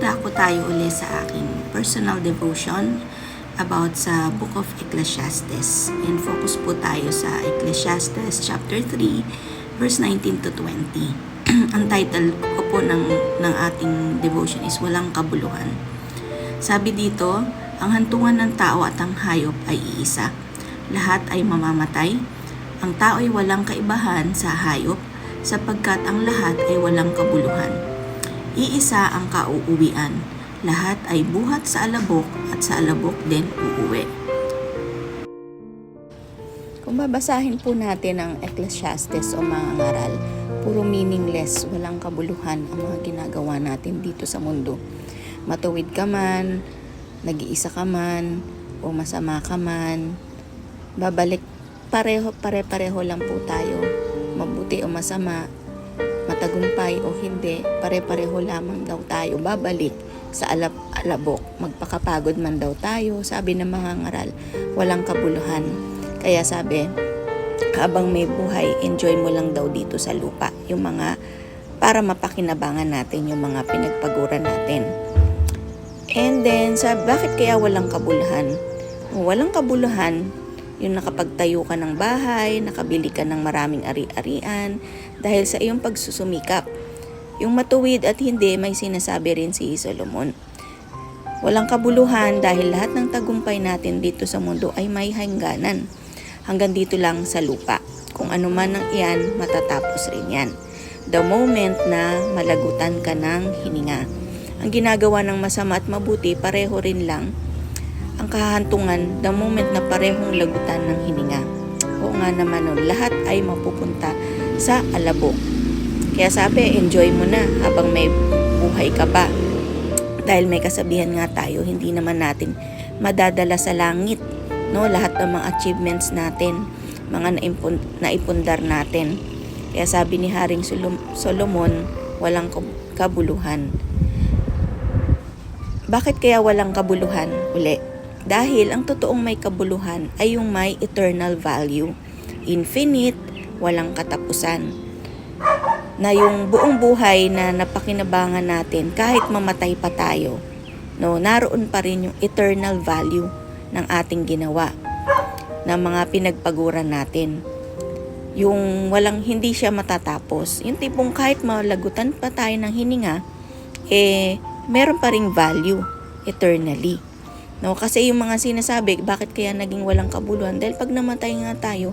Dako tayo uli sa aking personal devotion about sa Book of Ecclesiastes. And focus po tayo sa Ecclesiastes chapter 3, verse 19 to 20. Ang title ko po ng, ng ating devotion is Walang Kabuluhan. Sabi dito, ang hantungan ng tao at ang hayop ay iisa. Lahat ay mamamatay. Ang tao ay walang kaibahan sa hayop sapagkat ang lahat ay walang kabuluhan. Iisa ang kauuwian. Lahat ay buhat sa alabok at sa alabok din uuwi. Kung babasahin po natin ang Ecclesiastes o mga ngaral, puro meaningless, walang kabuluhan ang mga ginagawa natin dito sa mundo. Matuwid ka man, nag-iisa ka man, o masama ka man, babalik pareho pare-pareho lang po tayo. Mabuti o masama, matagumpay o hindi, pare-pareho lamang daw tayo babalik sa alab alabok. Magpakapagod man daw tayo, sabi ng mga ngaral, walang kabuluhan. Kaya sabi, habang may buhay, enjoy mo lang daw dito sa lupa. Yung mga, para mapakinabangan natin yung mga pinagpaguran natin. And then, sabi, bakit kaya walang kabuluhan? Walang kabuluhan, yung nakapagtayo ka ng bahay, nakabili ka ng maraming ari-arian, dahil sa iyong pagsusumikap. Yung matuwid at hindi, may sinasabi rin si Solomon. Walang kabuluhan dahil lahat ng tagumpay natin dito sa mundo ay may hangganan. Hanggang dito lang sa lupa. Kung ano man ang iyan, matatapos rin yan. The moment na malagutan ka ng hininga. Ang ginagawa ng masama at mabuti, pareho rin lang ang kahantungan the moment na parehong lagutan ng hininga. Oo nga naman nun, lahat ay mapupunta sa alabok. Kaya sabi, enjoy mo na habang may buhay ka pa. Dahil may kasabihan nga tayo, hindi naman natin madadala sa langit. No, lahat ng mga achievements natin, mga naimpun, naipundar natin. Kaya sabi ni Haring Solom- Solomon, walang kab- kabuluhan. Bakit kaya walang kabuluhan? Uli, dahil ang totoong may kabuluhan ay yung may eternal value. Infinite, walang katapusan. Na yung buong buhay na napakinabangan natin kahit mamatay pa tayo, no, naroon pa rin yung eternal value ng ating ginawa ng mga pinagpaguran natin. Yung walang hindi siya matatapos. Yung tipong kahit malagutan pa tayo ng hininga, eh, meron pa ring value eternally. No, kasi yung mga sinasabi, bakit kaya naging walang kabuluhan? Dahil pag namatay nga tayo,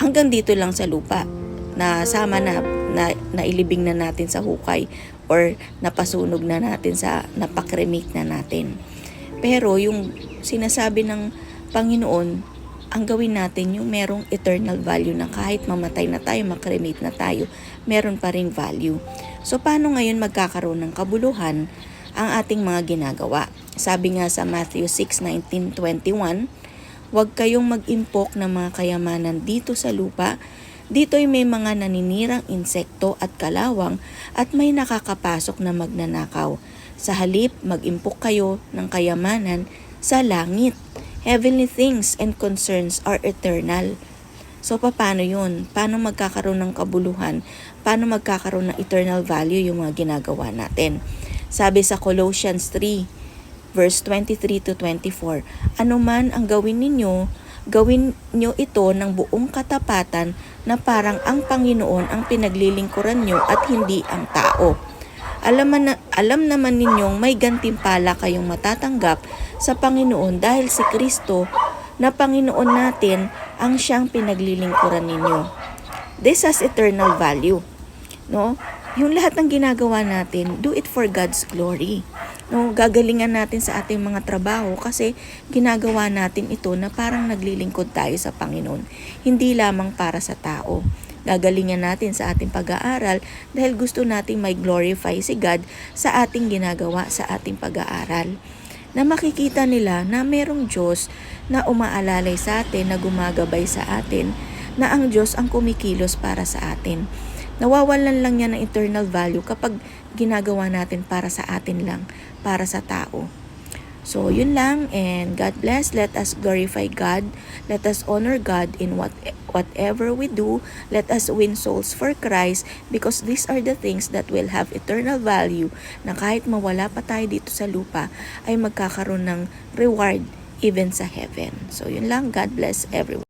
hanggang dito lang sa lupa, na sama na, na nailibing na natin sa hukay or napasunog na natin sa napakremate na natin. Pero yung sinasabi ng Panginoon, ang gawin natin yung merong eternal value na kahit mamatay na tayo, makremate na tayo, meron pa ring value. So paano ngayon magkakaroon ng kabuluhan ang ating mga ginagawa? Sabi nga sa Matthew 6:19-21, huwag kayong mag-impok ng mga kayamanan dito sa lupa. Dito'y may mga naninirang insekto at kalawang at may nakakapasok na magnanakaw. Sa halip, mag-impok kayo ng kayamanan sa langit. Heavenly things and concerns are eternal. So, paano yun? Paano magkakaroon ng kabuluhan? Paano magkakaroon ng eternal value yung mga ginagawa natin? Sabi sa Colossians 3, verse 23 to 24, Ano man ang gawin ninyo, gawin nyo ito ng buong katapatan na parang ang Panginoon ang pinaglilingkuran nyo at hindi ang tao. Alam, na, alam naman ninyong may gantimpala kayong matatanggap sa Panginoon dahil si Kristo na Panginoon natin ang siyang pinaglilingkuran ninyo. This has eternal value. No? Yung lahat ng ginagawa natin, do it for God's glory. No, gagalingan natin sa ating mga trabaho kasi ginagawa natin ito na parang naglilingkod tayo sa Panginoon. Hindi lamang para sa tao. Gagalingan natin sa ating pag-aaral dahil gusto nating may glorify si God sa ating ginagawa sa ating pag-aaral. Na makikita nila na merong Diyos na umaalalay sa atin, na gumagabay sa atin, na ang Diyos ang kumikilos para sa atin. Nawawalan lang niya ng eternal value kapag ginagawa natin para sa atin lang, para sa tao. So, yun lang and God bless. Let us glorify God. Let us honor God in what whatever we do. Let us win souls for Christ because these are the things that will have eternal value na kahit mawala pa tayo dito sa lupa ay magkakaroon ng reward even sa heaven. So, yun lang. God bless everyone.